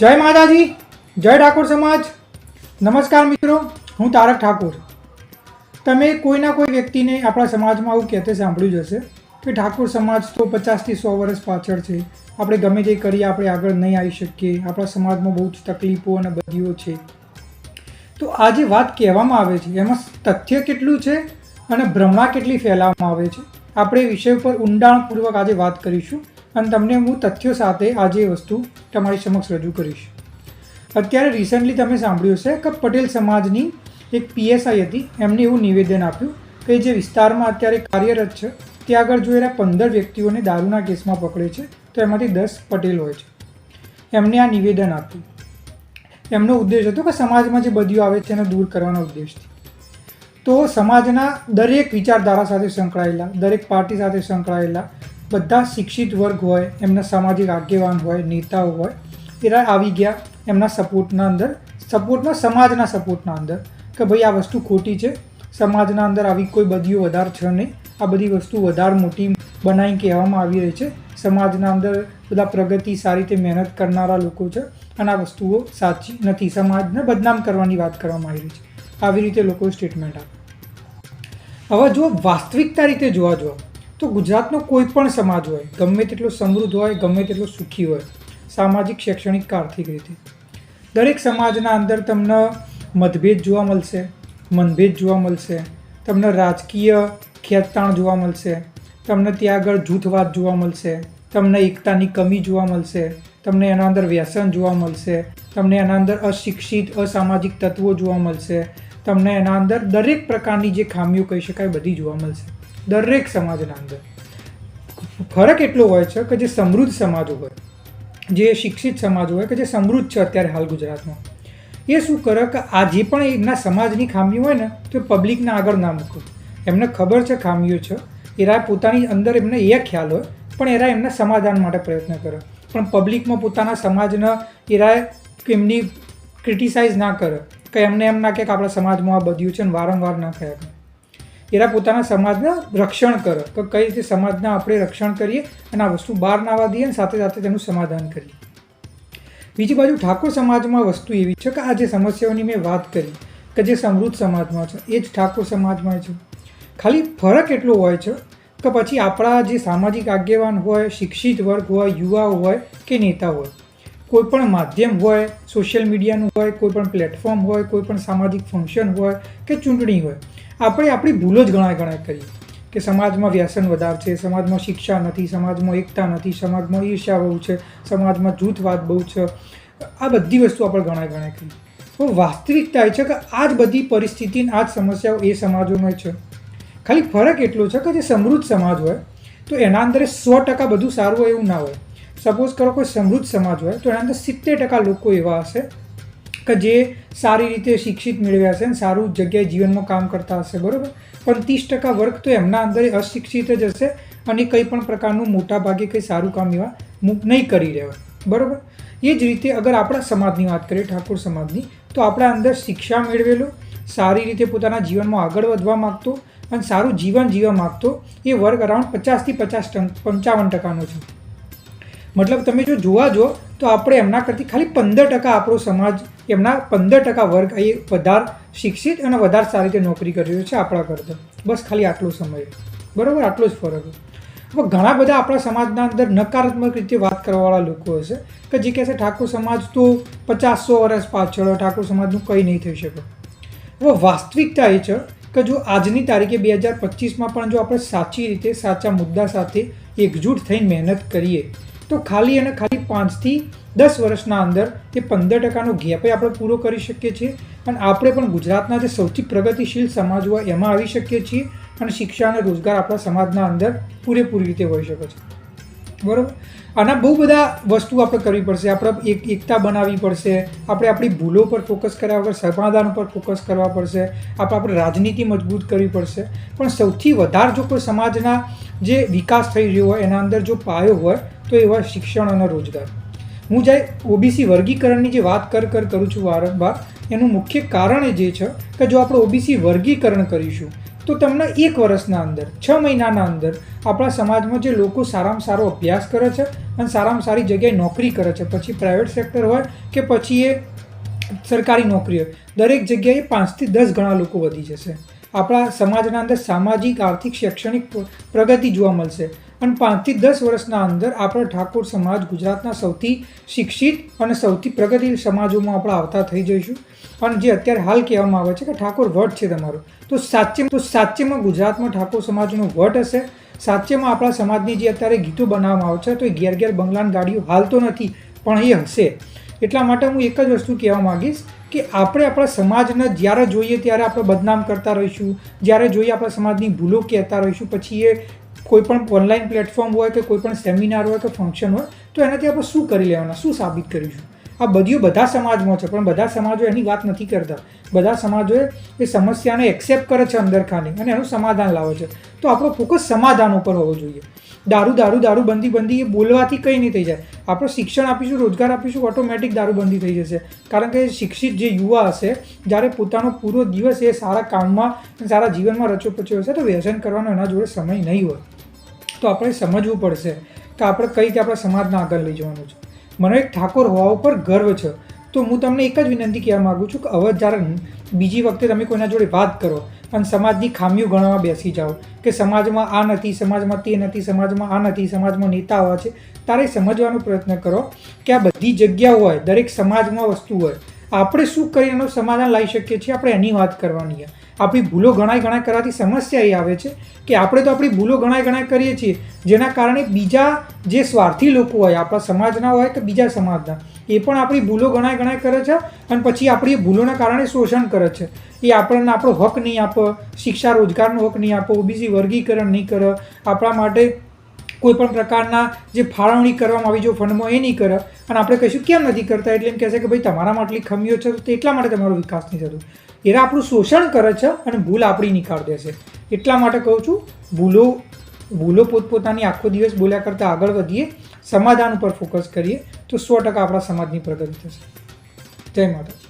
જય માતાજી, જય ઠાકોર સમાજ. નમસ્કાર મિત્રો, હું તારક ઠાકોર. તમે કોઈના કોઈ વ્યક્તિને આપણા સમાજમાં આવું કહેતે સાંભળ્યું જ હશે કે ઠાકોર સમાજ તો પચાસથી સો વર્ષ પાછળ છે. આપણે ગમે તે કરીએ, આપણે આગળ નહીં આવી શકીએ. આપણા સમાજમાં બહુ જ તકલીફો અને બધીઓ છે. તો આ જે વાત કહેવામાં આવે છે, એમાં તથ્ય કેટલું છે અને ભ્રમણા કેટલી ફેલાવવામાં આવે છે? આપણે વિષય ઉપર ઊંડાણપૂર્વક આજે વાત કરીશું. અને તમને હું તથ્યો સાથે આજે વસ્તુ તમારી સમક્ષ રજૂ કરીશ. અત્યારે રિસન્ટલી તમે સાંભળ્યું હશે કે પટેલ સમાજની એક પીએસઆઈ હતી. એમને એવું નિવેદન આપ્યું કે જે વિસ્તારમાં અત્યારે કાર્યરત છે, ત્યાં આગળ જો એના પંદર વ્યક્તિઓને દારૂના કેસમાં પકડે છે, તો એમાંથી દસ પટેલ હોય છે. એમને આ નિવેદન આપ્યું. એમનો ઉદ્દેશ હતો કે સમાજમાં જે બદીઓ આવે છે એને દૂર કરવાનો ઉદ્દેશથી. તો સમાજના દરેક વિચારધારા સાથે સંકળાયેલા, દરેક પાર્ટી સાથે સંકળાયેલા બધા શિક્ષિત વર્ગ હોય, એમના સામાજિક આગેવાન હોય, નેતાઓ હોય, એરા આવી ગયા એમના સપોર્ટના અંદર, સપોર્ટમાં સમાજના સપોર્ટના અંદર કે ભાઈ આ વસ્તુ ખોટી છે, સમાજના અંદર આવી કોઈ બદીઓ વધારે છે નહીં, આ બધી વસ્તુ વધારે મોટી બનાવી કહેવામાં આવી રહી છે. સમાજના અંદર બધા પ્રગતિ સારી રીતે મહેનત કરનારા લોકો છે અને આ વસ્તુઓ સાચી નથી. સમાજને બદનામ કરવાની વાત કરવામાં આવી રહી છે. આવી રીતે લોકો સ્ટેટમેન્ટ આપે. હવે જો વાસ્તવિકતા રીતે જોવા જો તો ગુજરાતનો કોઈ પણ સમાજ હોય, ગમે તેટલો સમૃદ્ધ હોય, ગમે તેટલો સુખી હોય, સામાજિક, શૈક્ષણિક, આર્થિક રીતે. દરેક સમાજના અંદર તમને મતભેદ જોવા મળશે, મનભેદ જોવા મળશે, તમને રાજકીય ખેંચતાણ જોવા મળશે, તમને ત્યાં આગળ જૂથવાદ જોવા મળશે, તમને એકતાની કમી જોવા મળશે, તમને એના અંદર વ્યસન જોવા મળશે, તમને એના અંદર અશિક્ષિત, અસામાજિક તત્વો જોવા મળશે, તમને એના અંદર દરેક પ્રકારની જે ખામીઓ કહી શકાય બધી જોવા મળશે. દરેક સમાજના અંદર. ફરક એટલો હોય છે કે જે સમૃદ્ધ સમાજો હોય, જે શિક્ષિત સમાજ હોય કે જે સમૃદ્ધ છે અત્યારે હાલ ગુજરાતમાં, એ શું કરે કે આ જે પણ એમના સમાજની ખામીઓ હોય ને, તો પબ્લિકના આગળ ના મૂકો. એમને ખબર છે ખામીઓ છે એરા પોતાની અંદર એમને એ ખ્યાલ હોય, પણ એરા એમના સમાધાન માટે પ્રયત્ન કરે. પણ પબ્લિકમાં પોતાના સમાજના એરા એમની ક્રિટિસાઇઝ ના કરે, કે એમને એમ ના કે આપણા સમાજમાં આ બધું છે ને વારંવાર ના કહ્યા એરા પોતાના સમાજના રક્ષણ કરે કે કઈ રીતે સમાજના આપણે રક્ષણ કરીએ અને આ વસ્તુ બહાર ના આવવા દઈએ અને સાથે સાથે તેનું સમાધાન કરીએ. બીજી બાજુ ઠાકોર સમાજમાં વસ્તુ એવી છે કે આ જે સમસ્યાઓની મેં વાત કરી, કે જે સમૃદ્ધ સમાજમાં છે, એ જ ઠાકોર સમાજમાં છે. ખાલી ફરક એટલો હોય છે કે પછી આપણા જે સામાજિક આગેવાન હોય, શિક્ષિત વર્ગ હોય, યુવાઓ હોય કે નેતા હોય, કોઈ પણ માધ્યમ હોય સોશિયલ મીડિયાનું હોય, કોઈ પણ પ્લેટફોર્મ હોય કોઈપણ સામાજિક ફંક્શન હોય કે ચૂંટણી હોય આપણે આપણી ભૂલો જ ગણાય ગણાય કરીએ. કે સમાજમાં વ્યસન વધારે છે, સમાજમાં શિક્ષા નથી, સમાજમાં એકતા નથી, સમાજમાં ઈર્ષ્યા બહુ છે, સમાજમાં જૂથવાદ બહુ છે. આ બધી વસ્તુ આપણે ગણાય ગણાય કરીએ. તો વાસ્તવિકતા એ છે કે આ જ બધી પરિસ્થિતિ આ જ સમસ્યાઓ એ સમાજોમાં છે. ખાલી ફરક એટલો છે કે જે સમૃદ્ધ સમાજ હોય, તો એના અંદર સો ટકા બધું સારું હોય એવું ના હોય. સપોઝ કરો કોઈ સમૃદ્ધ સમાજ હોય, તો એના અંદર સિત્તેર ટકા લોકો એવા હશે કે જે સારી રીતે શિક્ષિત મેળવ્યા હશે અને સારું જગ્યાએ જીવનમાં કામ કરતા હશે, બરાબર? પણ ત્રીસ ટકા વર્ગ તો એમના અંદર અશિક્ષિત જ હશે અને કંઈ પણ પ્રકારનું મોટા ભાગે કંઈ સારું કામ એવા નહીં કરી રહ્યા, બરાબર? એ જ રીતે અગર આપણા સમાજની વાત કરીએ, ઠાકોર સમાજની, તો આપણા અંદર શિક્ષા મેળવેલો, સારી રીતે પોતાના જીવનમાં આગળ વધવા માગતો અને સારું જીવન જીવવા માગતો, એ વર્ગ અરાઉન્ડ પચાસથી પચાસ પંચાવન ટકાનો છે. મતલબ તમે જો જોવા જો, તો આપણે એમના કરતી ખાલી પંદર ટકા આપણો સમાજ એમના પંદર ટકા વર્ગ અહીં વધારે શિક્ષિત અને વધારે સારી રીતે નોકરી કરી રહ્યો છે આપણા કરતાં. બસ ખાલી આટલો સમય. બરાબર? આટલો જ ફરક. હવે ઘણા બધા આપણા સમાજના અંદર નકારાત્મક રીતે વાત કરવાવાળા લોકો હશે કે જે કહેશે ઠાકોર સમાજ તો પચાસસો વર્ષ પાછળ ઠાકોર સમાજનું કંઈ નહીં થઈ શકે. હવે વાસ્તવિકતા એ છે કે જો આજની તારીખે બે હજાર પચીસમાં પણ જો આપણે સાચી રીતે, સાચા મુદ્દા સાથે એકજૂટ થઈને મહેનત કરીએ તો ખાલી અને ખાલી પાંચથી દસ વર્ષના અંદર એ પંદર ટકાનો ગેપે આપણે પૂરો કરી શકીએ છીએ. અને આપણે પણ ગુજરાતના જે સૌથી પ્રગતિશીલ સમાજ હોય એમાં આવી શકીએ છીએ અને શિક્ષા અને રોજગાર આપણા સમાજના અંદર પૂરેપૂરી રીતે હોઈ શકે છે. બરાબર? આના બહુ બધા વસ્તુ આપણે કરવી પડશે. આપણે એક એકતા બનાવવી પડશે. આપણે આપણી ભૂલો પર ફોકસ કર્યા વગર સમાધાન પર ફોકસ કરવા પડશે. આપણે આપણે રાજનીતિ મજબૂત કરવી પડશે. પણ સૌથી વધારે જો કોઈ સમાજના જે વિકાસ થઈ રહ્યો હોય, એના અંદર જો પાયો હોય તો એવા શિક્ષણ અને રોજગાર. હું જે ઓબીસી વર્ગીકરણની જે વાત કર કર કરું છું વારંવાર, એનું મુખ્ય કારણ એ જે છે કે જો આપણે ઓબીસી વર્ગીકરણ કરીશું, તો તમને એક વર્ષના અંદર, છ મહિનાના અંદર આપણા સમાજમાં જે લોકો સારામાં સારો અભ્યાસ કરે છે અને સારામાં સારી જગ્યાએ નોકરી કરે છે, પછી પ્રાઇવેટ સેક્ટર હોય કે પછી એ સરકારી નોકરી હોય, દરેક જગ્યાએ પાંચથી દસ ગણા લોકો વધી જશે. આપણા સમાજના અંદર સામાજિક, આર્થિક, શૈક્ષણિક પ્રગતિ જોવા મળશે. અને પાંચથી દસ વર્ષના અંદર આપણો ઠાકોર સમાજ ગુજરાતના સૌથી શિક્ષિત અને સૌથી પ્રગતિશીલ સમાજોમાં આપણે આવતા થઈ જઈશું. અને જે અત્યારે હાલ કહેવામાં આવે છે કે ઠાકોર વટ છે તમારો. તો સાચે તો સાચેમાં ગુજરાતમાં ઠાકોર સમાજનો વટ હશે? સાચેમાં આપણા સમાજની જે અત્યારે ગીતો બનાવવામાં આવે છે, તો એ ઘેર ઘેર બંગલાન ગાડીઓ હાલ તો નથી, પણ એ હશે. એટલા માટે હું એક જ વસ્તુ કહેવા માંગીશ કે આપણે આપણા સમાજને જ્યારે જોઈએ ત્યારે આપણે બદનામ કરતા રહીશું. જ્યારે જોઈએ આપણા સમાજની ભૂલો કહેતા રહીશું, પછી એ કોઈ પણ ઓનલાઈન પ્લેટફોર્મ હોય કે કોઈ પણ સેમિનાર હોય કે ફંક્શન હોય, તો એનાથી આપણે શું કરી લેવાના? શું સાબિત કરીશું? આ બધીઓ બધા સમાજમાં છે, પણ બધા સમાજો એની વાત નથી કરતા. બધા સમાજોએ એ સમસ્યાને એક્સેપ્ટ કરે છે અંદર ખાની અને એનું સમાધાન લાવે છે. તો આપણો ફોકસ સમાધાન ઉપર હોવો જોઈએ. દારૂ દારૂ દારૂ બંધી એ બોલવાથી કંઈ નહીં થઈ જાય. આપણે શિક્ષણ આપીશું, રોજગાર આપીશું ઓટોમેટિક દારૂબંધી થઈ જશે. કારણ કે શિક્ષિત જે યુવા હશે, જ્યારે પોતાનો પૂરો દિવસ એ સારા કામમાં સારા જીવનમાં રચો પચ્યો હશે, તો વ્યસન કરવાનો એના જોડે સમય નહીં હોય. તો આપણે સમજવું પડશે કે આપણે કઈ રીતે આપણા સમાજને આગળ લઈ જવાનું છે. મને એક ઠાકોર હોવા ઉપર ગર્વ છે. તો હું તમને એક જ વિનંતી કહેવા માગું છું કે હવે જ્યારે બીજી વખતે તમે કોઈના જોડે વાત કરો અને સમાજની ખામીઓ ગણવા બેસી જાઓ કે સમાજમાં આ નથી, સમાજમાં તે નથી, સમાજમાં આ નથી, સમાજમાં નેતા હોવા છે, તારે સમજવાનો પ્રયત્ન કરો કે આ બધી જગ્યા હોય, દરેક સમાજમાં વસ્તુ હોય, આપણે શું કરી એનો સમાધાન લાવી શકીએ છીએ? આપણે એની વાત કરવાની છે. આપણી ભૂલો ગણાય ગણાય કરવાથી સમસ્યા એ આવે છે કે આપણે તો આપણી ભૂલો ગણાય ગણાય કરીએ છીએ, જેના કારણે બીજા જે સ્વાર્થી લોકો હોય, આપણા સમાજના હોય કે બીજા સમાજના, એ પણ આપણી ભૂલો ગણાય ગણાય કરે છે અને પછી આપણી ભૂલોના કારણે શોષણ કરે છે. એ આપણને આપણો હક નહીં આપે, શિક્ષા રોજગારનો હક નહીં આપો ઓબીસી વર્ગીકરણ નહીં કરે. આપણા માટે કોઈ પણ પ્રકારના જે ફાળવણી કરવામાં આવી, જો ફંડમાં એ નહીં કરે અને આપણે કહીશું કેમ નથી કરતા, એટલે એમ કહેશે કે ભાઈ તમારામાં આટલી ખમીઓ છે, તો એટલા માટે તમારો વિકાસ નહીં થતો એ આપણું શોષણ કરે છે અને ભૂલ આપણી નિકાળ દેશે એટલા માટે કહું છું, ભૂલો ભૂલો પોતપોતાની આખો દિવસ બોલ્યા કરતાં આગળ વધીએ, સમાધાન ઉપર ફોકસ કરીએ, તો સો ટકા આપણા સમાજની પ્રગતિ થશે. જય માતા